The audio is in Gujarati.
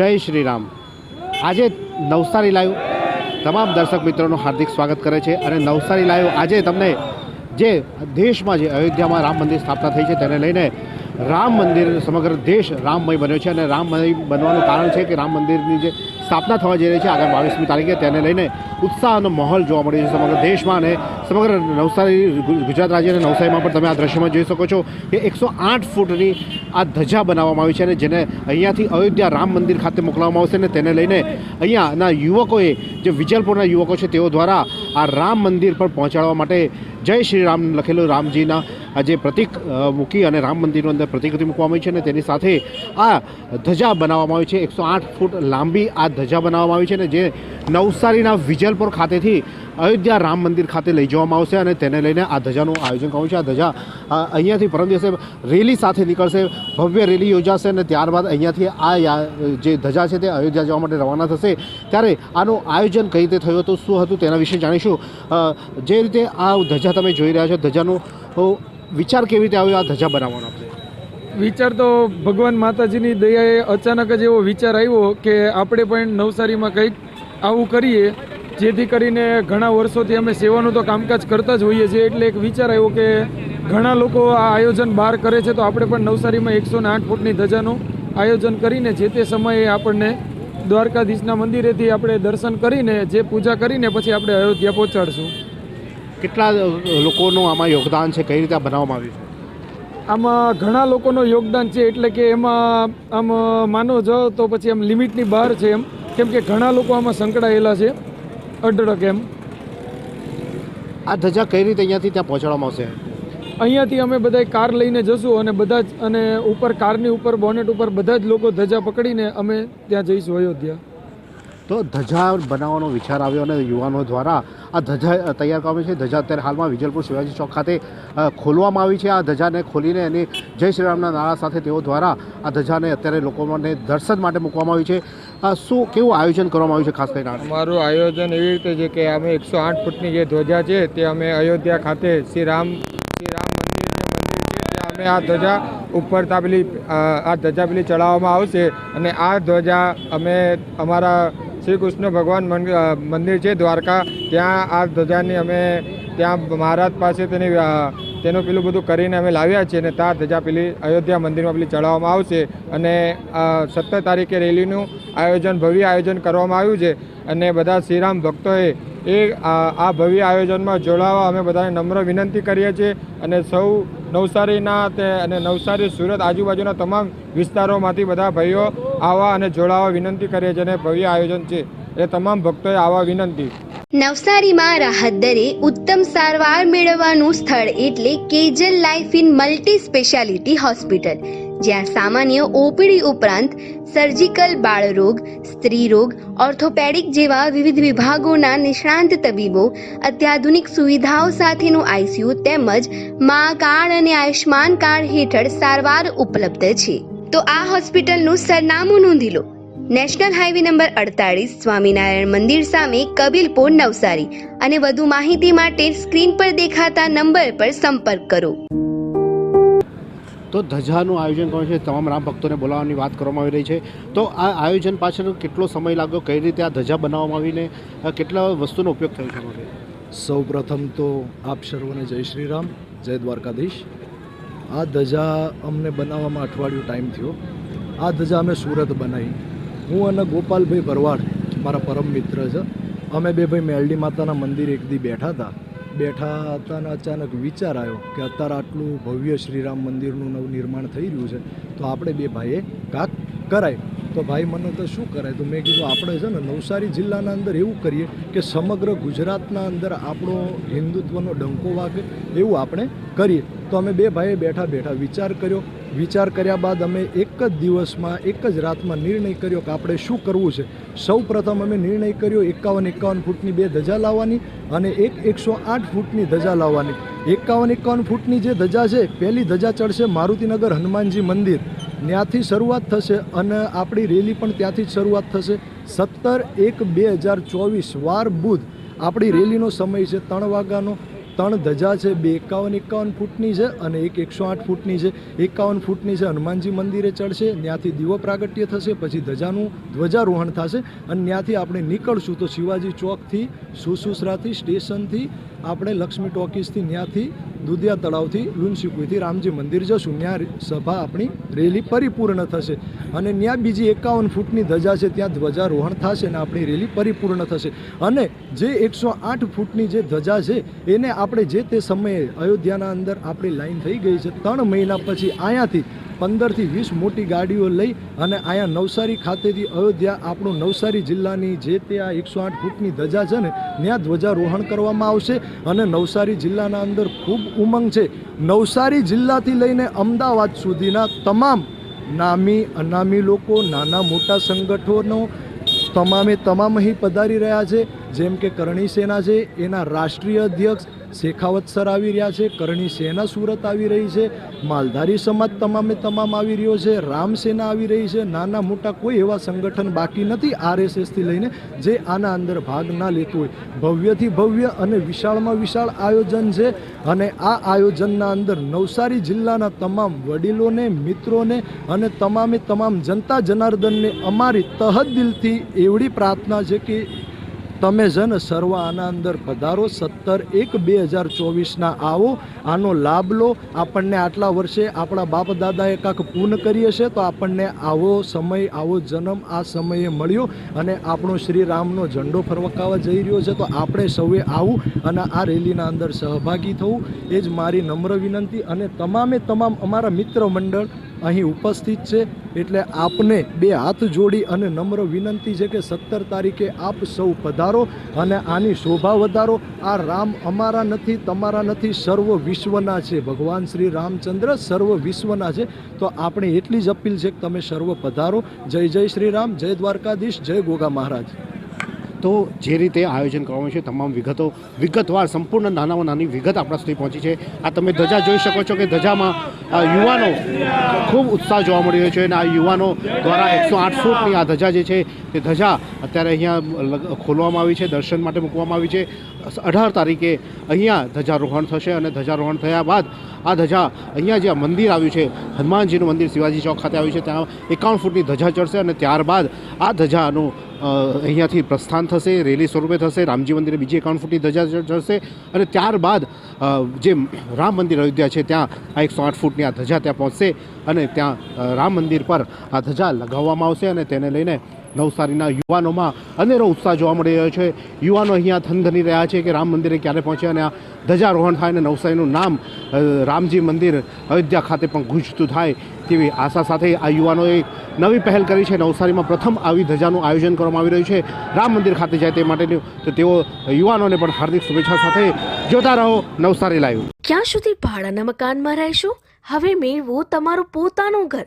જય શ્રી રામ. આજે નવસારી લાઈવ તમામ દર્શક મિત્રોનું હાર્દિક સ્વાગત કરે છે અને નવસારી લાઈવ આજે તમને જે દેશમાં જે અયોધ્યામાં રામ મંદિર સ્થાપના થઈ છે તેને લઈને રામ મંદિર સમગ્ર દેશ રામમય બન્યો છે અને રામમય બનવાનું કારણ છે કે રામ મંદિરની જે સ્થાપના થવા જઈ રહી છે આગામી બાવીસમી તારીખે તેને લઈને ઉત્સાહનો માહોલ જોવા મળ્યો છે સમગ્ર દેશમાં અને સમગ્ર નવસારી ગુજરાત રાજ્ય અને નવસારીમાં પણ તમે આ દ્રશ્યમાં જોઈ શકો છો કે એકસો આઠ ફૂટની આ ધજા બનાવવામાં આવી છે અને જેને અહીંયાથી અયોધ્યા રામ મંદિર ખાતે મોકલવામાં આવશે અને તેને લઈને અહીંયાના યુવકોએ, જે વિજલપુરના યુવકો છે તેઓ દ્વારા આ રામ મંદિર પર પહોંચાડવા માટે જય શ્રી રામ લખેલું રામજીના આ જે પ્રતિક મૂકી અને રામ મંદિરની અંદર પ્રતિકૃતિ મૂકવામાં આવી છે અને તેની સાથે આ ધજા બનાવવામાં આવી છે. એકસો આઠ ફૂટ લાંબી આ ધજા બનાવવામાં આવી છે અને જે નવસારીના વિજલપુર ખાતેથી અયોધ્યા રામ મંદિર ખાતે લઈ જવામાં આવશે અને તેને લઈને આ ધજાનું આયોજન કરવું છે. આ ધજા અહીંયાથી પરમ દિવસે રેલી સાથે નીકળશે, ભવ્ય રેલી યોજાશે અને ત્યારબાદ અહીંયાથી આ જે ધજા છે તે અયોધ્યા જવા માટે રવાના થશે. ત્યારે આનું આયોજન કઈ રીતે થયું હતું, શું હતું તેના વિશે જાણીશું. જે રીતે આ ધજા તમે જોઈ રહ્યા છો, ધજાનો વિચાર કેવી રીતે આવ્યો, આ ધજા બનાવવાનો વિચાર તો ભગવાન માતાજીની દયાએ અચાનક જ એવો વિચાર આવ્યો કે આપણે પણ નવસારીમાં કંઈક આવું કરીએ. જેથી કરીને ઘણા વર્ષોથી અમે સેવાનું તો કામકાજ કરતા જ હોઈએ છીએ. એટલે એક વિચાર આવ્યો કે ઘણા લોકો આ આયોજન બહાર કરે છે તો આપણે પણ નવસારીમાં એકસો ને આઠ ફૂટની ધજાનું આયોજન કરીને જે તે સમયે આપણને દ્વારકાધીશના મંદિરેથી આપણે દર્શન કરીને જે પૂજા કરીને પછી આપણે અયોધ્યા પહોંચાડશું. કેટલા લોકોનું આમાં યોગદાન છે? કઈ રીતે બનાવવામાં આવ્યું છે? આમાં ઘણા લોકોનું યોગદાન છે એટલે કે એમાં આમ માનો જાઓ તો પછી આમ લિમિટની બહાર છે એમ. કેમ કે ઘણા લોકો આમાં સંકળાયેલા છે. અઢળક એમ. આ ધજા કઈ રીતે અહીંયાથી ત્યાં પહોંચાડવામાં આવશે? અહીંયાથી અમે બધા કાર લઈને જશું અને બધા જ અને ઉપર કારની ઉપર બોનેટ ઉપર બધા જ લોકો ધજા પકડીને અમે ત્યાં જઈશું અયોધ્યા. તો ધજા બનાવવાનો વિચાર આવ્યો અને યુવાનો દ્વારા આ ધજા તૈયાર કરવામાં છે. ધજા અત્યારે હાલમાં વિજલપુર શિવાજી ચોક ખાતે ખોલવામાં આવી છે. આ ધજાને ખોલીને એની જય શ્રી રામના નારા સાથે તેઓ દ્વારા આ ધજાને અત્યારે લોકોને દર્શન માટે મૂકવામાં આવી છે. શું, કેવું આયોજન કરવામાં આવ્યું છે ખાસ કરીને? અમારું આયોજન એવી રીતે છે કે અમે એકસો આઠ ફૂટની જે ધ્વજા છે તે અમે અયોધ્યા ખાતે શ્રી રામ શ્રી રામ અમે આ ધજા ઉપર પેલી આ ધજા પેલી ચડાવવામાં આવશે અને આ ધ્વજા અમે અમારા શ્રી કૃષ્ણ ભગવાન મંદિર છે, દ્વારકા. ત્યાં આ ધજાની અમે, ત્યાં મહારાજ પાસે તેની તેનું પેલું બધું કરીને અમે લાવ્યા છીએ અને ત્યાં ધજા પેલી અયોધ્યા મંદિરમાં પેલી ચડાવવામાં આવશે અને સત્તર તારીખે રેલીનું આયોજન, ભવ્ય આયોજન કરવામાં આવ્યું છે અને બધા શ્રીરામ ભક્તોએ એ આ ભવ્ય આયોજનમાં જોડાવા અમે બધાને નમ્ર વિનંતી કરીએ છીએ અને સૌ નવસારીના તે અને નવસારી, સુરત આજુબાજુના તમામ વિસ્તારોમાંથી બધા ભાઈઓ આવવા અને જોડાવા વિનંતી કરીએ છીએ ભવ્ય આયોજન છે. એ તમામ ભક્તોએ આવવા વિનંતી. નવસારીમાં રાહત દરે ઉત્તમ સારવાર મેળવવાનું સ્થળ એટલે Kejal life in multi speciality hospital, જ્યાં સામાન્ય ઓપીડી ઉપરાંત સર્જિકલ બાળરોગ, સ્ત્રીરોગ, ઓર્થોપેડિક જેવા વિવિધ વિભાગોના નિષ્ણાંત તબીબો, અત્યાધુનિક સુવિધાઓ સાથેનું આઈસીયુ તેમજ મા કાર્ડ અને આયુષ્માન કાર્ડ હેઠળ સારવાર ઉપલબ્ધ છે. તો આ હોસ્પિટલનું સરનામું નોંધી લો. નેશનલ હાઈવે નંબર અડતાળીસ સ્વામિનારાયણ મંદિર સામે કબીલપુર નવસારી અને વધુ માહિતી માટે સ્ક્રીન પર દેખાતા નંબર પર સંપર્ક કરો. તો ધજાનું આયોજન કોણ છે. તમામ રામ ભક્તોને બોલાવવાની વાત કરવામાં આવી રહી છે. તો આ આયોજન પાછળ કેટલો સમય લાગ્યો? કઈ રીતે આ ધજા બનાવવામાં આવીને કેટલા વસ્તુનો ઉપયોગ થયો છે? સૌ પ્રથમ તો આપ સર્વને જય શ્રી રામ જય દ્વારકાધીશ. આ ધજા અમને બનાવવામાં અઠવાડિયું ટાઈમ થયો. આ ધજા અમે સુરત બનાવી. હું અને ગોપાલભાઈ ભરવાડ, મારા પરમ મિત્ર છે, અમે બે ભાઈ મેલડી માતાના મંદિર એક દી બેઠા હતા. બેઠા હતા અને અચાનક વિચાર આવ્યો કે અત્યારે આટલું ભવ્ય શ્રીરામ મંદિરનું નવું નિર્માણ થઈ રહ્યું છે, તો આપણે બે ભાઈએ કાક કરાય. તો ભાઈ, મને તો શું કરાય? તો મેં કીધું, આપણે છે ને નવસારી જિલ્લાના અંદર એવું કરીએ કે સમગ્ર ગુજરાતના અંદર આપણો હિન્દુત્વનો ડંકો વાગે એવું આપણે કરીએ. તો અમે બે ભાઈએ બેઠા બેઠા વિચાર કર્યો. વિચાર કર્યા બાદ અમે એક જ દિવસમાં, એક જ રાતમાં નિર્ણય કર્યો કે આપણે શું કરવું છે. સૌ પ્રથમ અમે નિર્ણય કર્યો એકાવન એકાવન ફૂટની બે ધજા લાવવાની અને એક એકસો આઠ ફૂટની ધજા લાવવાની. એકાવન એકાવન ફૂટની જે ધજા છે, પહેલી ધજા ચડશે મારુતિનગર હનુમાનજી મંદિર. ત્યાંથી શરૂઆત થશે અને આપણી રેલી પણ ત્યાંથી જ શરૂઆત થશે. સત્તર એક બે હજાર ચોવીસ વાર બુધ આપણી રેલીનો સમય છે ત્રણ વાગ્યાનો. ત્રણ ધજા છે, બે એકાવન એકાવન ફૂટની છે અને એક એકસો આઠ ફૂટની છે. એકાવન ફૂટની છે, હનુમાનજી મંદિરે ચડશે ત્યાંથી દીવો પ્રાગટ્ય થશે, પછી ધજાનું ધ્વજારોહણ થશે અને ત્યાંથી આપણે નીકળશું તો શિવાજી ચોકથી, સુસુસરાથી, સ્ટેશનથી, આપણે લક્ષ્મી ટોકીસથી ત્યાંથી દુધિયા તળાવથી લુન્સીકુઈથી રામજી મંદિર જશું ત્યાં સભા આપણી રેલી પરિપૂર્ણ થશે. અને ત્યાં બીજી એકાવન ફૂટની ધજા છે, ત્યાં ધ્વજારોહણ થશે અને આપણી રેલી પરિપૂર્ણ થશે. અને જે એકસો આઠ ફૂટની જે ધજા છે, એને આપણે જે તે સમયે અયોધ્યાના અંદર આપણી લાઈન થઈ ગઈ છે, ત્રણ મહિના પછી અહીંયાથી પંદરથી વીસ મોટી ગાડીઓ લઈ અને અહીંયા નવસારી ખાતેથી અયોધ્યા, આપણું નવસારી જિલ્લાની જે તે આ એકસો આઠ ફૂટની ધજા છે ને, ત્યાં ધ્વજારોહણ કરવામાં આવશે અને નવસારી જિલ્લાના અંદર ખૂબ ઉમંગ છે. નવસારી જિલ્લાથી લઈને અમદાવાદ સુધીના તમામ નામી, અનામી લોકો, નાના મોટા સંગઠનો, તમામે તમામ અહીં પધારી રહ્યા છે. જેમ કે કરણી સેના છે, એના રાષ્ટ્રીય અધ્યક્ષ શેખાવત સર આવી રહ્યા છે, કરણી સેના સુરત આવી રહી છે, માલધારી સમાજ તમામે તમામ આવી રહ્યો છે, રામ સેના આવી રહી છે, નાના મોટા કોઈ એવા સંગઠન બાકી નથી આરએસએસથી લઈને જે આના અંદર ભાગ ના લેતું હોય. ભવ્યથી ભવ્ય અને વિશાળમાં વિશાળ આયોજન છે અને આ આયોજનના અંદર નવસારી જિલ્લાના તમામ વડીલોને, મિત્રોને અને તમામે તમામ જનતા જનાર્દનને અમારી તહદિલથી એવડી પ્રાર્થના છે કે તમે છે ને સર્વ આના અંદર પધારો, સત્તર એક બે હજાર ચોવીસના આવો, આનો લાભ લો. આપણને આટલા વર્ષે આપણા બાપ દાદાએ કાંક પૂર્ણ કરીએ છે તો આપણને આવો સમય, આવો જન્મ આ સમયે મળ્યો અને આપણો શ્રી રામનો ઝંડો ફરવકાવા જઈ રહ્યો છે. તો આપણે સૌએ આવું અને આ રેલીના અંદર સહભાગી થવું. એ જ મારી નમ્ર વિનંતી અને તમામે તમામ અમારા મિત્ર મંડળ અહીં ઉપસ્થિત છે એટલે આપને બે હાથ જોડી અને નમ્ર વિનંતી છે કે સત્તર તારીખે આપ સૌ પધારો અને આની શોભા વધારો. આ રામ અમારા નથી, તમારા નથી, સર્વ વિશ્વના છે. ભગવાન શ્રી રામચંદ્ર સર્વ વિશ્વના છે. તો આપણે એટલી જ અપીલ છે કે તમે સર્વ પધારો. જય જય શ્રી રામ, જય દ્વારકાધીશ, જય ગોગા મહારાજ. તો જે રીતે આયોજન કરવામાં છે, તમામ વિગતો વિગતવાર, સંપૂર્ણ નાનામાં નાની વિગત આપણા સુધી પહોંચી છે. આ તમે ધજા જોઈ શકો છો કે ધજામાં યુવાનો ખૂબ ઉત્સાહ જોવા મળી રહ્યો છે અને આ યુવાનો દ્વારા એકસો આઠ ફૂટની આ ધજા જે છે, તે ધજા અત્યારે અહીંયા ખોલવામાં આવી છે, દર્શન માટે મૂકવામાં આવી છે. અઢાર તારીખે અહીંયા ધજારોહણ થશે અને ધજારોહણ થયા બાદ આ ધજા અહીંયા જે મંદિર આવ્યું છે, હનુમાનજીનું મંદિર શિવાજી ચોક ખાતે આવ્યું છે, ત્યાં એકાવન ફૂટની ધજા ચડશે અને ત્યારબાદ આ ધજાનું અહીંયાથી પ્રસ્થાન થશે, રેલી સ્વરૂપે થશે રામજી મંદિરે બીજી એકાવન ફૂટની ધજા ચડશે અને ત્યારબાદ જે રામ મંદિર અયોધ્યા છે, ત્યાં આ એકસો આઠ ફૂટની આ ધજા ત્યાં પહોંચશે અને ત્યાં રામ મંદિર પર આ ધજા લગાવવામાં આવશે અને તેને લઈને નવસારીના યુવાનોમાં અનેરો ઉત્સાહ જોવા મળી રહ્યો છે. યુવાનો અહીંયા થનધની રહ્યા છે કે રામ મંદિરે ક્યારે પહોંચે અને આ ધજારોહણ થાય અને નવસારીનું નામ રામજી મંદિર અયોધ્યા ખાતે પણ ગુંજતું થાય તેવી આશા સાથે આ યુવાનોએ નવી પહેલ કરી છે. નવસારીમાં પ્રથમ આવી ધજાનું આયોજન કરવામાં આવી રહ્યું છે. રામ મંદિર ખાતે જાય તે માટેનું તો તેઓ યુવાનોને પણ હાર્દિક શુભેચ્છા સાથે જોતા રહો નવસારી લાઈવ. ક્યાં સુધી ભાડાના મકાનમાં રહેશો? હવે મેળવો તમારું પોતાનું ઘર.